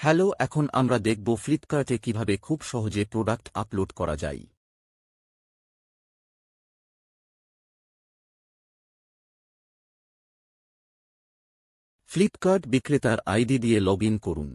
Hello, এখন আমরা দেখব ফ্লিপকার্টে কীভাবে খুব সহজে প্রোডাক্ট আপলোড করা যায়। ফ্লিপকার্ট বিক্রেতার আইডি দিয়ে লগ করুন।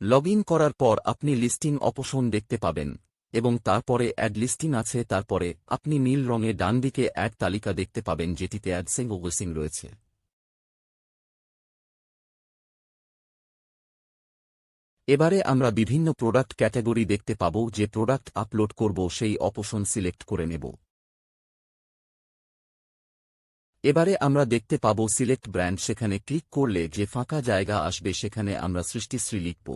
লগ করার পর আপনি লিস্টিং অপশন দেখতে পাবেন। এবং তারপরে অ্যাড লিস্টিং আছে। তারপরে আপনি নীল রঙে ডান দিকে অ্যাড তালিকা দেখতে পাবেন, যেটিতে অ্যাডসিং ও ওয়েসিং রয়েছে। এবারে আমরা বিভিন্ন প্রোডাক্ট ক্যাটাগরি দেখতে পাব। যে প্রোডাক্ট আপলোড করব, সেই অপশন সিলেক্ট করে নেব। এবারে আমরা দেখতে পাব সিলেক্ট ব্র্যান্ড। সেখানে ক্লিক করলে যে ফাঁকা জায়গা আসবে, সেখানে আমরা সৃষ্টিশ্রী লিখব।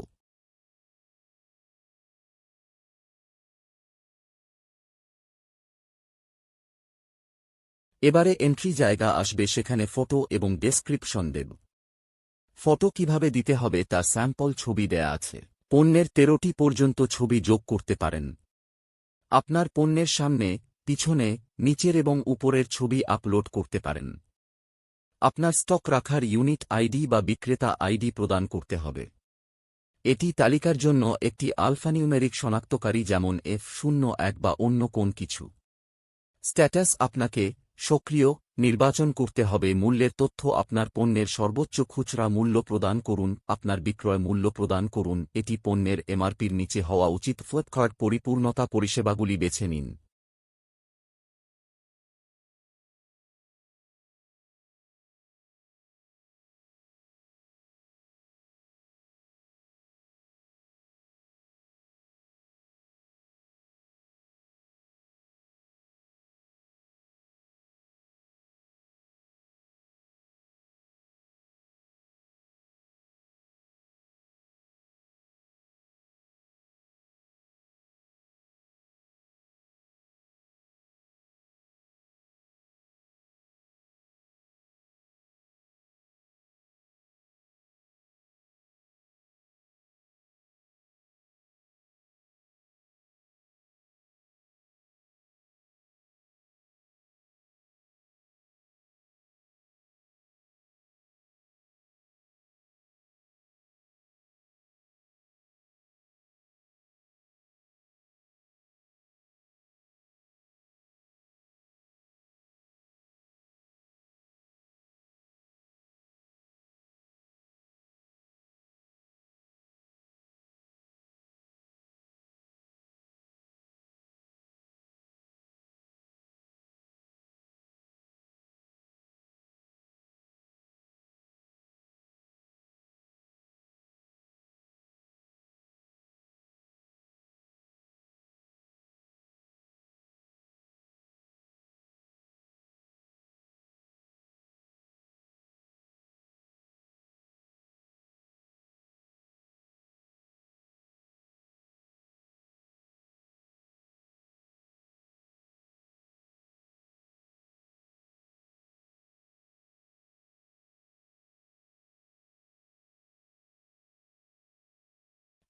এবারে এন্ট্রি জায়গা আসবে সেখানে ফটো এবং ডেসক্রিপশন দেব। ফটো কীভাবে দিতে হবে তার স্যাম্পল ছবি দেয়া আছে। পণ্যের তেরোটি পর্যন্ত ছবি যোগ করতে পারেন। আপনার পণ্যের সামনে, পিছনে, নিচের এবং উপরের ছবি আপলোড করতে পারেন। আপনার স্টক রাখার ইউনিট আইডি বা বিক্রেতা আইডি প্রদান করতে হবে। এটি তালিকার জন্য একটি আলফানিউমেরিক শনাক্তকারী যেমন এফ শূন্য এক বা অন্য কোন কিছু। স্ট্যাটাস আপনাকে সক্রিয় নির্বাচন করতে হবে। মূল্যের তথ্য আপনার পণ্যের সর্বোচ্চ খুচরা মূল্য প্রদান করুন, আপনার বিক্রয় মূল্য প্রদান করুন, এটি পণ্যের এমআরপির নিচে হওয়া উচিত। ফ্লিপকার্ট পরিপূর্ণতা পরিষেবাগুলি বেছে নিন।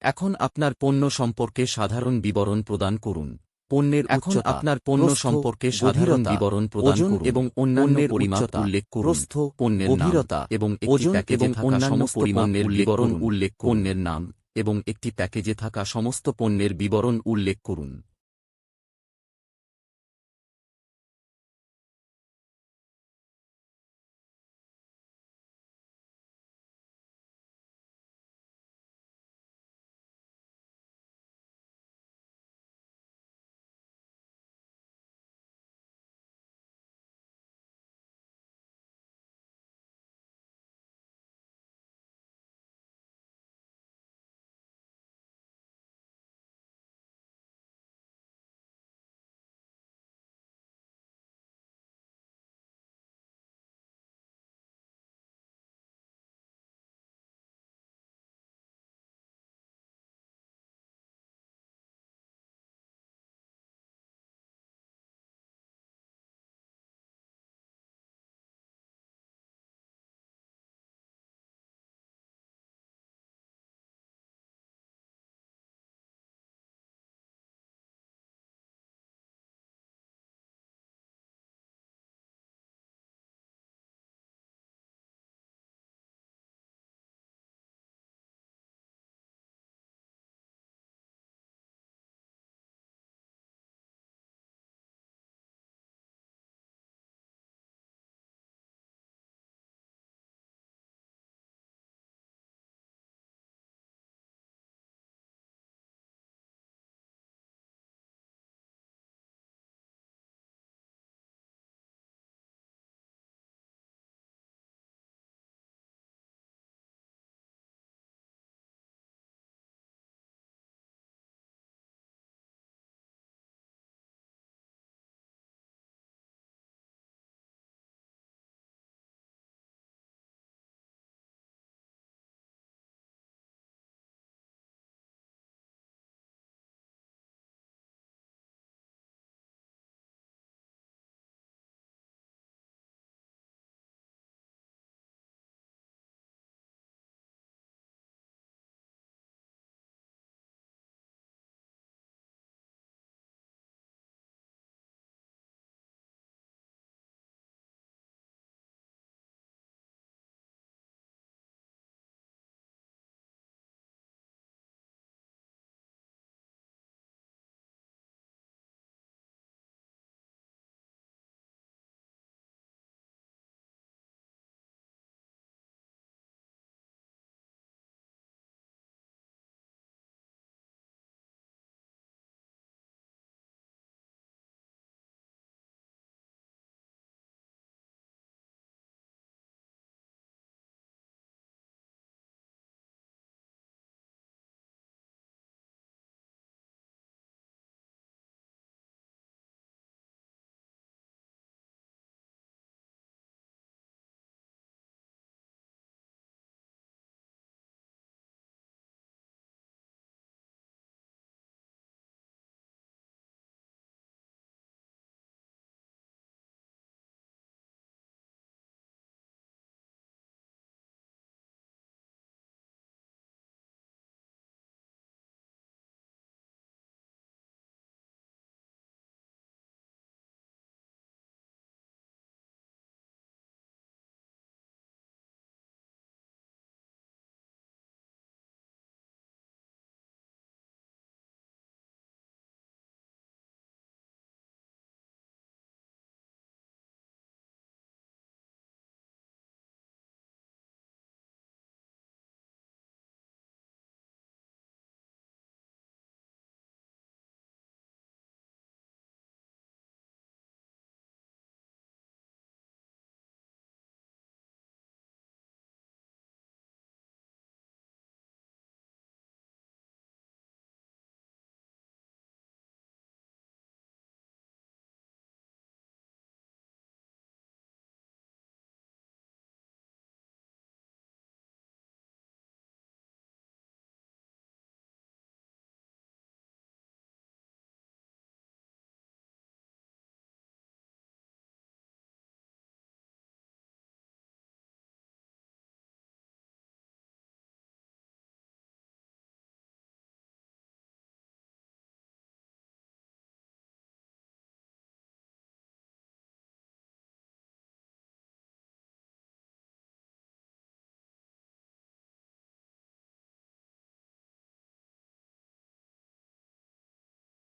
এখন আপনার পণ্য সম্পর্কে সাধারণ বিবরণ প্রদান করুন। পণ্যের এখন আপনার পণ্য সম্পর্কে সাধারণ বিবরণ প্রদান করুন। এবং অন্যান্য পরিমাপ উল্লেখ করুন। পণ্যের গভীরতা এবং ওজন এবং অন্যান্য পরিমাণের বিবরণ উল্লেখ পণ্যের নাম এবং একটি প্যাকেজে থাকা সমস্ত পণ্যের বিবরণ উল্লেখ করুন।